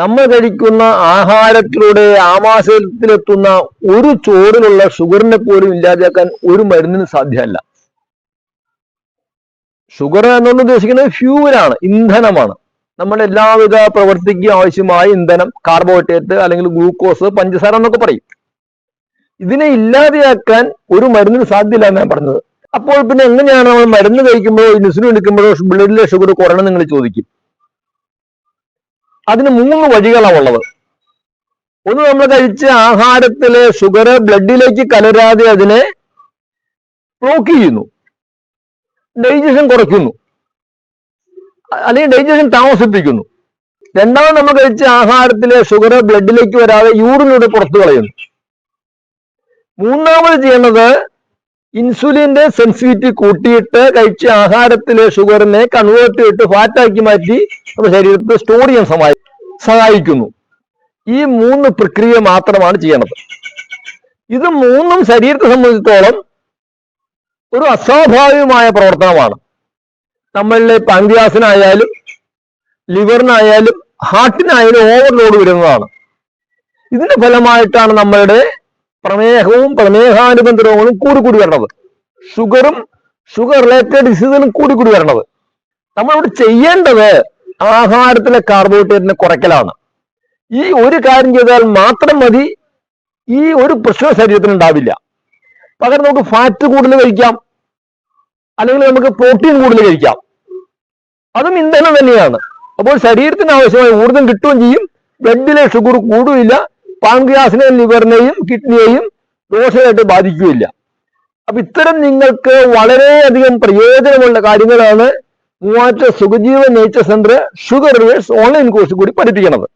നമ്മൾ കഴിക്കുന്ന ആഹാരത്തിലൂടെ ആമാശയത്തിലെത്തുന്ന ഒരു ചോറിലുള്ള ഷുഗറിനെ പോലും ഇല്ലാതാക്കാൻ ഒരു മരുന്നിന് സാധ്യമല്ല. ഷുഗർ എന്നുകൊണ്ട് ഉദ്ദേശിക്കുന്നത് ഫ്യൂവലാണ് ഇന്ധനമാണ്. നമ്മുടെ എല്ലാവിധ പ്രവൃത്തിക്ക് ആവശ്യമായ ഇന്ധനം കാർബോഹൈഡ്രേറ്റ് അല്ലെങ്കിൽ ഗ്ലൂക്കോസ് പഞ്ചസാര എന്നൊക്കെ പറയും. ഇതിനെ ഇല്ലാതെയാക്കാൻ ഒരു മരുന്നിന് സാധ്യമില്ല ഞാൻ പറഞ്ഞത്. അപ്പോൾ പിന്നെ എങ്ങനെയാണ് നമ്മൾ മരുന്ന് കഴിക്കുമ്പോഴോ ഇൻസുലിൻ എടുക്കുമ്പോഴോ ബ്ലഡിലെ ഷുഗർ കുറയണം നിങ്ങൾ ചോദിക്കും. അതിന് മൂന്ന് വഴികളാണ് ഉള്ളത്. ഒന്ന് നമ്മൾ കഴിച്ച ആഹാരത്തിലെ ഷുഗർ ബ്ലഡിലേക്ക് കലരാതെ അതിനെ ബ്ലോക്ക് ചെയ്യുന്നു. ഡൈജഷൻ കുറയ്ക്കുന്നു. അല്ലെങ്കിൽ ഡൈജഷൻ താമസിപ്പിക്കുന്നു. രണ്ടാമത് നമ്മൾ കഴിച്ച ആഹാരത്തിലെ ഷുഗർ ബ്ലഡിലേക്ക് വരാതെ യൂറിനിലൂടെ പുറത്തു കളയുന്നു. മൂന്നാമത് ചെയ്യേണ്ടത് ഇൻസുലിന്റെ സെൻസിറ്റിവിറ്റി കൂട്ടിയിട്ട് കഴിച്ച ആഹാരത്തിലെ ഷുഗറിനെ കൺവേർട്ട് ചെയ്തിട്ട് ഫാറ്റാക്കി മാറ്റി നമ്മുടെ ശരീരത്തിൽ സ്റ്റോർ ചെയ്യാൻ സഹായി സഹായിക്കുന്നു. ഈ മൂന്ന് പ്രക്രിയ മാത്രമാണ് ചെയ്യണത് ഇത് മൂന്നും ശരീരത്തെ സംബന്ധിച്ചിടത്തോളം ഒരു അസ്വാഭാവികമായ പ്രവർത്തനമാണ്. നമ്മളിലെ പാങ്ക്രിയാസിനായാലും ലിവറിനായാലും ഹാർട്ടിനായാലും ഓവർലോഡ് വരുന്നതാണ്. ഇതിന്റെ ഫലമായിട്ടാണ് നമ്മളുടെ പ്രമേഹവും പ്രമേഹാനുബന്ധ രോഗങ്ങളും കൂടി കൂടി വരണത് ഷുഗറും ഷുഗർ റിലേറ്റഡ് ഡിസീസുകളും കൂടി കൂടി വരണത്. നമ്മളിവിടെ ചെയ്യേണ്ടത് ആഹാരത്തിലെ കാർബോഹൈഡ്രേറ്റിനെ കുറയ്ക്കലാണ്. ഈ ഒരു കാര്യം ചെയ്താൽ മാത്രം മതി ഈ ഒരു പ്രശ്നം ശരീരത്തിന് ഉണ്ടാവില്ല. പകരം നമുക്ക് ഫാറ്റ് കൂടുതൽ കഴിക്കാം. അല്ലെങ്കിൽ നമുക്ക് പ്രോട്ടീൻ കൂടുതൽ കഴിക്കാം. അതും ഇന്ധനം തന്നെയാണ്. അപ്പോൾ ശരീരത്തിന് ആവശ്യമായ ഊർജം കിട്ടുകയും ചെയ്യും. ബ്ലഡിലെ ഷുഗർ കൂടുകയില്ല. പാങ്ക്രിയാസിനെയും ലിവറിനെയും കിഡ്നിയെയും ദോഷമായിട്ട് ബാധിക്കുകയില്ല. അപ്പൊ ഇത്തരം നിങ്ങൾക്ക് വളരെയധികം പ്രയോജനമുള്ള കാര്യങ്ങളാണ് മൂവാറ്റ Sukhajeeva nature centre sugar reverse online course കൂടി പഠിപ്പിക്കുന്നത്